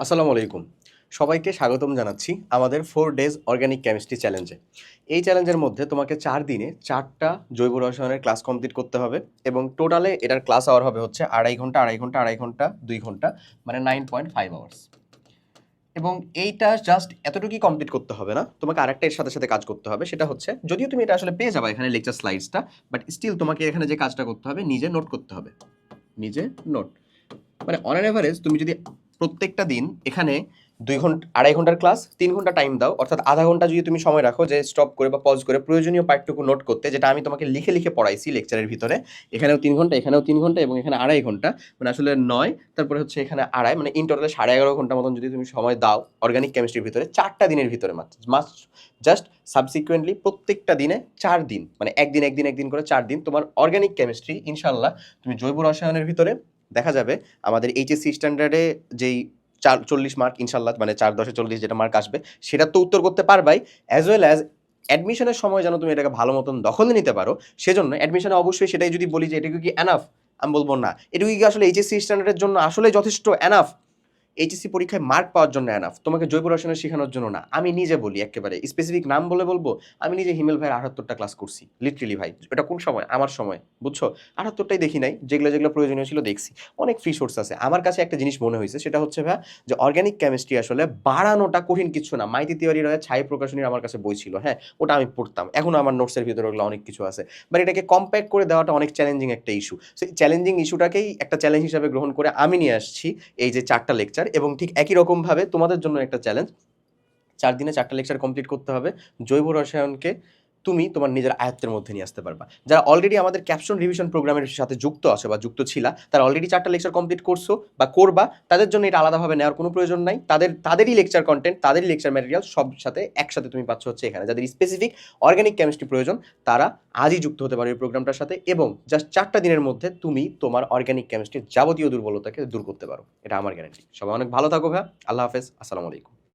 আসসালামু আলাইকুম। সবাইকে স্বাগতম জানাচ্ছি আমাদের ফোর ডেজ অর্গানিক কেমিস্ট্রি চ্যালেঞ্জে এই চ্যালেঞ্জের মধ্যে তোমাকে চার দিনে চারটা জৈব রসায়নের ক্লাস কমপ্লিট করতে হবে এবং টোটালে এটার ক্লাস আওয়ার হবে হচ্ছে আড়াই ঘণ্টা আড়াই ঘণ্টা আড়াই ঘণ্টা, দুই ঘণ্টা মানে নাইন পয়েন্ট ফাইভ আওয়ার্স এবং এইটা জাস্ট এতটুকুই কমপ্লিট করতে হবে না, তোমাকে আরেকটা এর সাথে সাথে কাজ করতে হবে, সেটা হচ্ছে যদিও তুমি এটা আসলে পেয়ে যাবে এখানে লেকচার স্লাইডসটা বাট স্টিল তোমাকে এখানে যে কাজটা করতে হবে, নিজে নোট করতে হবে। নিজে নোট মানে অন অ্যান এভারেজ তুমি যদি প্রত্যেকটা দিন এখানে দুই ঘণ্টা, আড়াই ঘণ্টার ক্লাস তিন ঘণ্টা টাইম দাও। অর্থাৎ আধা ঘণ্টা যদি তুমি সময় রাখো যে স্টপ করে বা পজ করে প্রয়োজনীয় পার্টটুকু নোট করতে, যেটা আমি তোমাকে লিখে লিখে পড়াইছি লেকচারের ভিতরে, এখানেও তিন ঘণ্টা, এখানেও তিন ঘণ্টা এবং এখানে আড়াই ঘণ্টা মানে আসলে নয়, তারপরে হচ্ছে এখানে আড়াই মানে ইন টোটালে সাড়ে এগারো ঘণ্টা মতন যদি তুমি সময় দাও অর্গানিক কেমিস্ট্রির ভিতরে, চারটা দিনের ভিতরে মাত্র মাস্ট জাস্ট সাবসিকুয়েন্টলি প্রত্যেকটা দিনে চার দিন মানে একদিন একদিন একদিন করে চার দিন তোমার অর্গানিক কেমিস্ট্রি ইনশাল্লাহ তুমি জৈব রসায়নের ভিতরে দেখা যাবে। আমাদের এইচএসসি স্ট্যান্ডার্ডে যেই চার, চল্লিশ মার্ক ইনশাল্লাহ মানে চার, দশে চল্লিশ যেটা মার্ক আসবে, সেটা তো উত্তর করতে পারবাই অ্যাজ ওয়েল অ্যাজ অ্যাডমিশনের সময় যেন তুমি এটাকে ভালো মতন দখলে নিতে পারো, সেজন্য অ্যাডমিশনে অবশ্যই সেটাই যদি বলি যে, এটুকু কি অ্যানাফ আমি বলব না। এটুকু কি আসলে এইচএসসি স্ট্যান্ডার্ডের জন্য আসলে যথেষ্ট অ্যানাফ এইচএসসি পরীক্ষায় মার্ক পাওয়ার জন্য অ্যানাফ তোমাকে জৈব রসায়ন শেখানোর জন্য না। আমি নিজে বলি একেবারে। স্পেসিফিক নাম বলে বলব, আমি নিজে হিমেল ভাইয়ের আটাত্তরটা ক্লাস করছি লিটারেলি ভাই। এটা কোন সময়? আমার সময়, বুঝছ? আটাত্তরটাই দেখি নাই। যেগুলো যেগুলো প্রয়োজনীয় ছিল দেখছি। অনেক ফ্রি সোর্স আছে। আমার কাছে একটা জিনিস মনে হয়েছে, সেটা হচ্ছে ভাই, যে অর্গানিক কেমিস্ট্রি আসলে বাড়ানোটা কঠিন কিছু না। মাইতি তিওয়ারি রয়ে ছাই প্রকাশনীর আমার কাছে বই ছিল হ্যাঁ? ওটা আমি পড়তাম। এখনও আমার নোটসের ভিতরে ওগুলো অনেক কিছু আছে। বাট এটাকে কম্প্যাক্ট করে দেওয়াটা অনেক চ্যালেঞ্জিং একটা ইস্যু সেই চ্যালেঞ্জিং ইস্যুটাকেই একটা চ্যালেঞ্জ হিসাবে গ্রহণ করে আমি নিয়ে আসছি এই যে চারটা লেকচার এবং ঠিক একই রকমভাবে তোমাদের জন্য একটা চ্যালেঞ্জ চার দিনে চারটা লেকচার কমপ্লিট করতে হবে। জৈব রসায়নকে তুমি তোমার নিজের আয়ত্তের মধ্যে নিয়ে আসতে পারবা। যারা অলরেডি আমাদের ক্যাপশন রিভিশন প্রোগ্রামের সাথে যুক্ত আছে বা যুক্ত ছিলা, তারা অলরেডি চারটা লেকচার কমপ্লিট করছ বা করবা, তাদের জন্য এটা আলাদাভাবে নেওয়ার কোনো প্রয়োজন নাই। তাদের, তাদেরই লেকচার কন্টেন্ট তাদেরই লেকচার ম্যাটেরিয়াল সব সাথে একসাথে তুমি পাচ্ছ হচ্ছে এখানে। যাদের স্পেসিফিক অর্গানিক কেমিস্ট্রি প্রয়োজন, তারা আজই যুক্ত হতে পারে এই প্রোগ্রামটার সাথে এবং জাস্ট চারটা দিনের মধ্যে তুমি তোমার অর্গানিক কেমিস্ট্রির যাবতীয় দুর্বলতাকে দূর করতে পারো। এটা আমার গ্যারান্টি সবাই অনেক ভালো থাকো ভাই আল্লাহ হাফেজ। আসসালামু আলাইকুম।